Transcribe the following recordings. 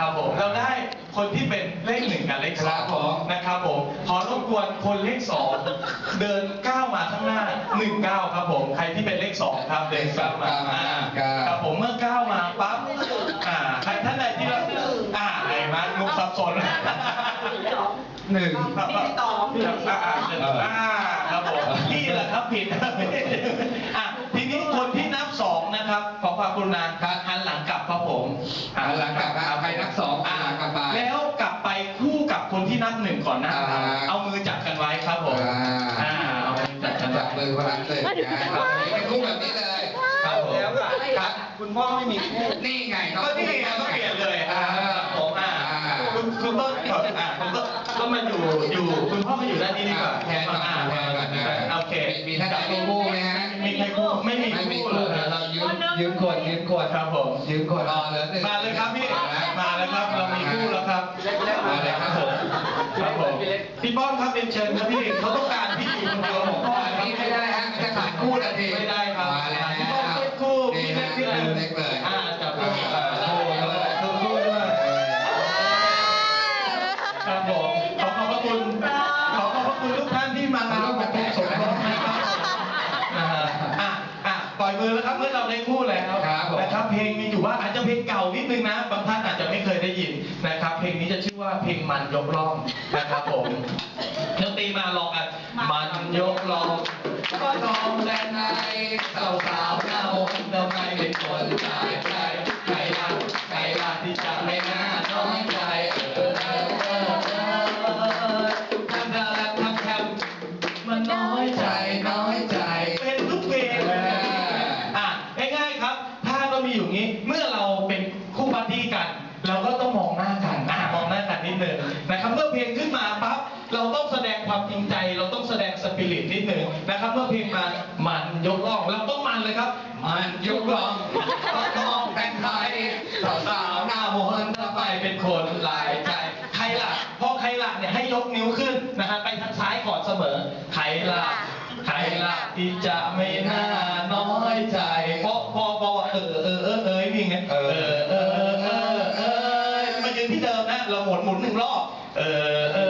ครับผมเราได้คนที่เป็นเลขหนึ่งกับเลขสครัอบงผมนะครับผมขอรบกวนคนเลขสองเดินก้าวมาข้างหน้าหนึ่งก้าวครับผมใครที่เป็นเลขสองครับเดินก้าวมาอ่าครับผมเมื่อก้าวมาปั๊บอ่าใครท่านใดที่เราอ่าไอ้มานุกสับสน หนึ่ง ครับครับอ่าอ่าอ่าครับผมนี่แหละครับผิดอะทีนี้คนที่นับสองนะครับ ขอความกรุณาหันหลั มือคนละหนึ่งนะครับเป็นคู่แบบนี้เลย ครับผมแล้วก็ครับคุณพ่อไม่มีคู่นี่ไงก็นี่ไงก็เปลี่ยนเลยอ่าผมอ่าคุณคุณต้นก่อนอ่าคุณต้นก็มาอยู่อยู่คุณพ่อมาอยู่ด้านนี้ดีกว่าแทนก่อนอ่าแทนก่อนนะโอเคมีท่านใดมีคู่ไหมฮะมีใครคู่ไม่มีคู่เลยเรายืมยืมขวดยืมขวดครับผมยืมขวดรอเลยมาเลยครับพี่มาเลยครับเรามีคู่แล้วครับมาเลยครับผมครับผมพี่ป้อมครับเป็นเชิญครับพี่เขาต้องการพี่อยู่คนเดียวของพ่อ ขาดคู่ทันทีไม่ได้ครับมาแล้วพี่ป้อมเป็นคู่นี่พี่ฮะเล็กพี่หนึ่งเล็กเลยอ่าจับคู่อ่าคู่ด้วยคู่คู่ด้วยครับผมขอขอบพระคุณขอขอบพระคุณทุกท่านที่มาร่วมประชุมสมรสนะครับอ่าอะอะปล่อยมือแล้วครับเมื่อเราได้คู่แล้วครับผมนะครับ เพลงมีอยู่ว่าอาจจะเพลงเก่านิดนึงนะ บางท่านอาจจะไม่เคยได้ยินนะครับ เพลงนี้จะชื่อว่าเพลงมันยกล่องนะครับผมดนตรีมาลองกันมันยกล่อง ก็ทองแต่ไหนสาวสาวๆหน้ามนทำไมเป็นคนใจใจใครล่ะใครล่ะที่จะไม่น่าน้อยใจ นึงนะครับเมื่อเพลงมามันยกล่องเราต้องมันเลยครับ มันยกล่องก็ต้องแต่งไทยสาวๆหน้ามนต์ทำไมเป็นคนหลายใจใครล่ะพอใครล่ะเนี่ยให้ยกนิ้วขึ้นนะฮะไปทางซ้ายก่อนเสมอใครล่ะใครล่ะที่จะไม่น่าน้อยใจเพราะพอพอเออเออเออเออนี่ไงเออเออเออเออเออมายืนที่เดิมนะเราหมุนหมุนหนึ่งรอบเออเออเออ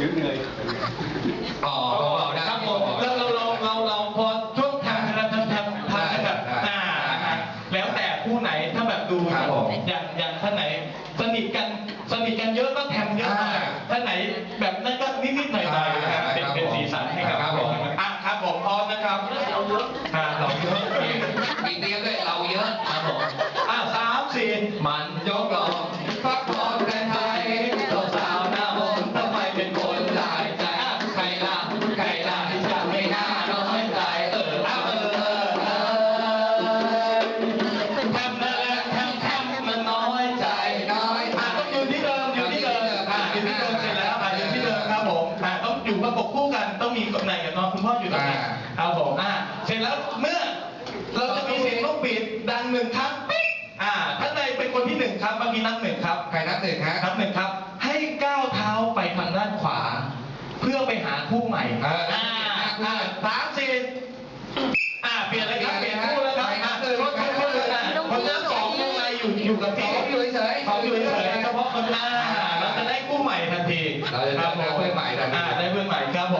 เดี๋ยวเหนื่อยอ๋อเบาๆได้ครับผมเราเราเราเราเราพอช่วงทำทำทำทำทำแบบอ่าอ่าแล้วแต่ผู้ไหนถ้าแบบดูครับผม อย่างอย่างท่านไหน สนิทกันสนิทกันเยอะก็แทมเยอะหน่อยอ่าท่านไหนแบบนั้นก็นิดนิดๆหน่อยหน่อยๆนะครับเป็นครับเป็นสีสันให้กับครับผม อะครับผมพร้อมนะครับอ่าเราเยอะ มีเตรียมด้วย มีคนไหนกับน้องคุณพ่ออยู่ตรงนี้อ่าครับผมอะเสร็จแล้วเมื่อ เราจะมีเสียงนกปีดดังหนึ่งครั้งปิ๊กอ่าท่านใดเป็นคนที่หนึ่งครับเมื่อกี้นับหนึ่งครับใครนับหนึ่งฮะนับหนึ่งครับ ให้ก้าวเท้าไปทางด้านขวา เพื่อไปหาคู่ใหม่เอออ่าอ่าสามสี่อ่าเปลี่ยนเลยครับเปลี่ยนคู่แล้วครับอ่าเออรถคู่คู่เลยนะคนนับสองยังไงอยู่อยู่กับสที่องอยู่เฉยๆสองอยู่เฉยๆเฉพาะคนหน้าเราจะได้คู่ใหม่ทันทีเราจะได้ครับผมเพื่อนใหม่ทันทีอ่าได้เพื่อนใหม่ครับผมอะสาม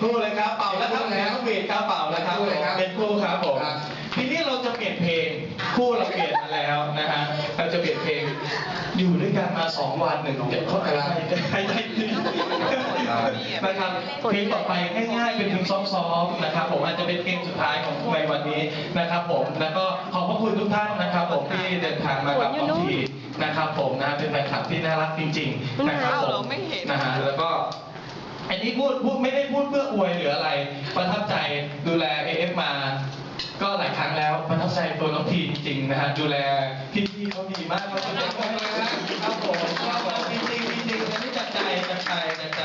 คู่เลยครับเป่าแล้วครับแล้วเปลี่ยนครับเป่าแล้วครับ เป็นคู่เลยครับเป็นคู่ครับผมครับทีนี้เราจะเปลี่ยนเพลงคู่เราเปลี่ยนมาแล้วนะฮะเราจะเปลี่ยนเพลงอยู่ด้วยกันมาสองวันหนึ่งเดี๋ยวเขาอะไรใครใจดีนะครับเพลงต่อไปง่ายๆเป็นเพลงซอฟๆนะครับ ผมอาจจะเป็นเพลงสุดท้ายของในวันนี้นะครับ ผมแล้วก็ขอบพระคุณทุกท่านนะครับ ผมที่เดินทางมากับของทีนะครับ ผมนะเป็นแฟนคลับที่น่ารักจริง ๆ นะครับผมนะฮะแล้วก็ อันนี้พูดพูดไม่ได้พูดเพื่ออวยหรืออะไร ประทับใจดูแล AF มา ก็หลายครั้งแล้วประทับใจตัวน้องทีจริงๆนะฮะดูแลพี่ๆเขาดีมากครับผมครับผมครับผมจริงจริงอันนี้จากใจจากใจจากใจ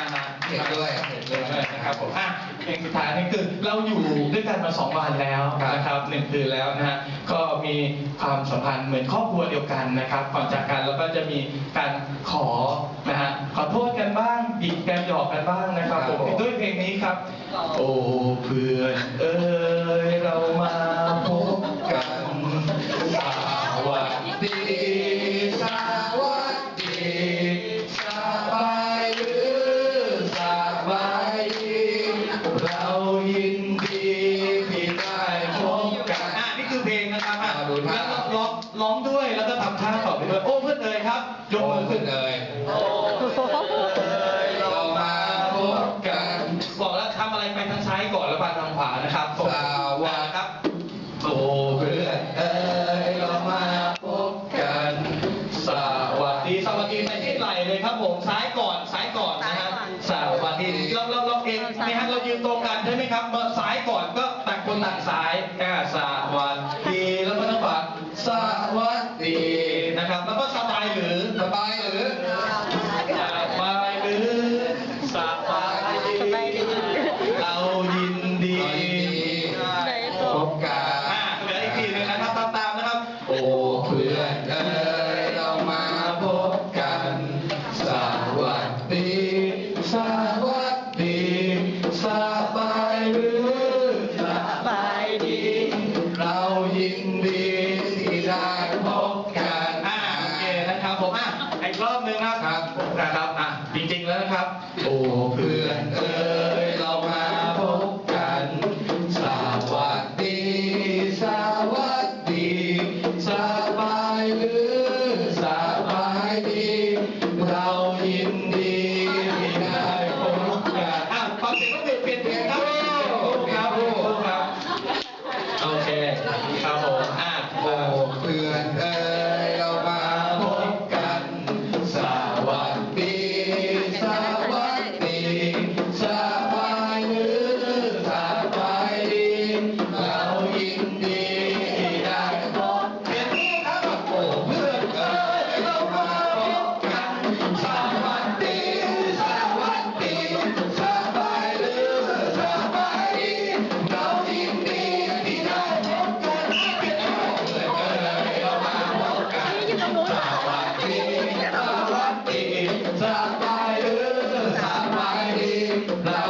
นะฮะเห็นด้วยเห็นด้วยนะครับผมอะเพลงสุดท้ายนี่คือเราอยู่ด้วยกันมาสองวันแล้วนะครับหนึ่งคืนแล้วนะฮะก็มีความสัมพันธ์เหมือนครอบครัวเดียวกันนะครับก่อนจากกันแล้วก็จะมีการขอ ครับ โอ้เพื่อนเอ้ยเรามาพบกันสวัสดีสวัสดีสบายหรือสบายดีเรายินดีที่ได้พบกันอะนี่คือเพลงนะครับอะดูท่า แล้วร้องร้องด้วยแล้วก็ทำท่าต่อไปด้วยโอ้เพื่อนเอ๋ยครับยกมือขึ้นนเลย โอ้ โอ้เพื่อนเอ้ยเรามาพบกัน สวัสดีสวัสดีไปที่ไหลเลยครับผมซ้ายก่อนซ้ายก่อนนะฮะสวัสดีเราเราเราเองนี่ฮะเรายืนตรงกันใช่ไหมครับมาซ้ายก่อนก็ต่างคนต่างซ้ายอ่าสวัสดีแล้วก็ทางขวาสวัสดีนะครับ แล้วก็สบายหรือสบายหรือา